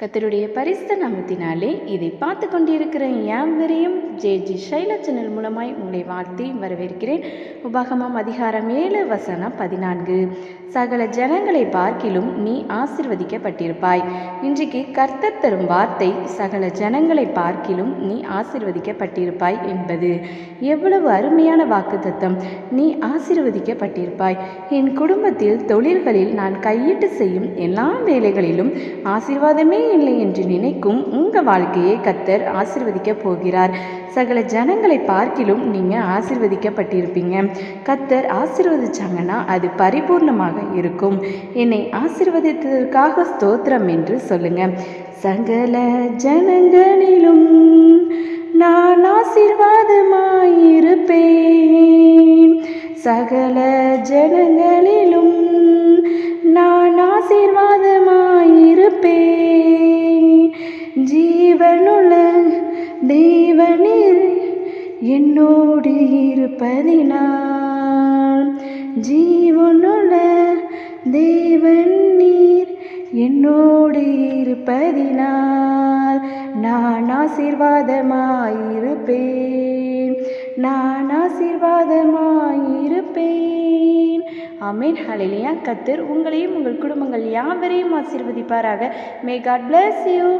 கத்தருடைய பரிசுத்த நாமத்தினாலே இதை பார்த்து கொண்டிருக்கிற யாவரையும் ஜே ஜி ஷைலா சேனல் மூலமாய் உங்களை வாழ்த்தி வரவேற்கிறேன். உபாகமம் அதிகாரம் ஏழு வசனம் பதினான்கு. சகல ஜனங்களை பார்க்கிலும் நீ ஆசிர்வதிக்கப்பட்டிருப்பாய். இன்றைக்கு கர்த்தர் தரும் வார்த்தை சகல ஜனங்களை பார்க்கிலும் நீ ஆசிர்வதிக்கப்பட்டிருப்பாய் என்பது. எவ்வளவு அருமையான வாக்குத்தத்தம். நீ ஆசிர்வதிக்கப்பட்டிருப்பாய். என் குடும்பத்தில் தொழில்களில் நான் கையிட்டு செய்யும் எல்லா வேலைகளிலும் ஆசீர்வாதமே இல்லை என்று நினைக்கும் உங்கள் வாழ்க்கையை கத்தர் ஆசிர்வதிக்க போகிறார். சகல ஜனங்களை பார்க்கிலும் நீங்கள் ஆசிர்வதிக்கப்பட்டிருப்பீங்க. கத்தர் ஆசிர்வதிச்சாங்கன்னா அது பரிபூர்ணமாக இருக்கும். என்னை ஆசிர்வதித்ததற்காக ஸ்தோத்திரம் என்று சொல்லுங்க. சகல ஜனங்களிலும் நான் ஆசீர்வாதமாயிருப்பேன். சகல ஜனங்களிலும் நான் ஆசீர்வாதமாயிருப்பேன் ஜீவனுள்ள தேவனீர் என்னோடு இருப்பதினால். ஜீவனுள்ள தேவன் நீர் என்னோடு இருப்பதினால். நான் ஆசீர்வாதமாயிருப்பேன். நான் ஆசீர்வாதமாயிருப்பேன். அமீன் ஹலிலியா கத்தர் உங்களையும் உங்கள் குடும்பங்கள் யாவரையும் ஆசீர்வதிப்பாராக. May God bless you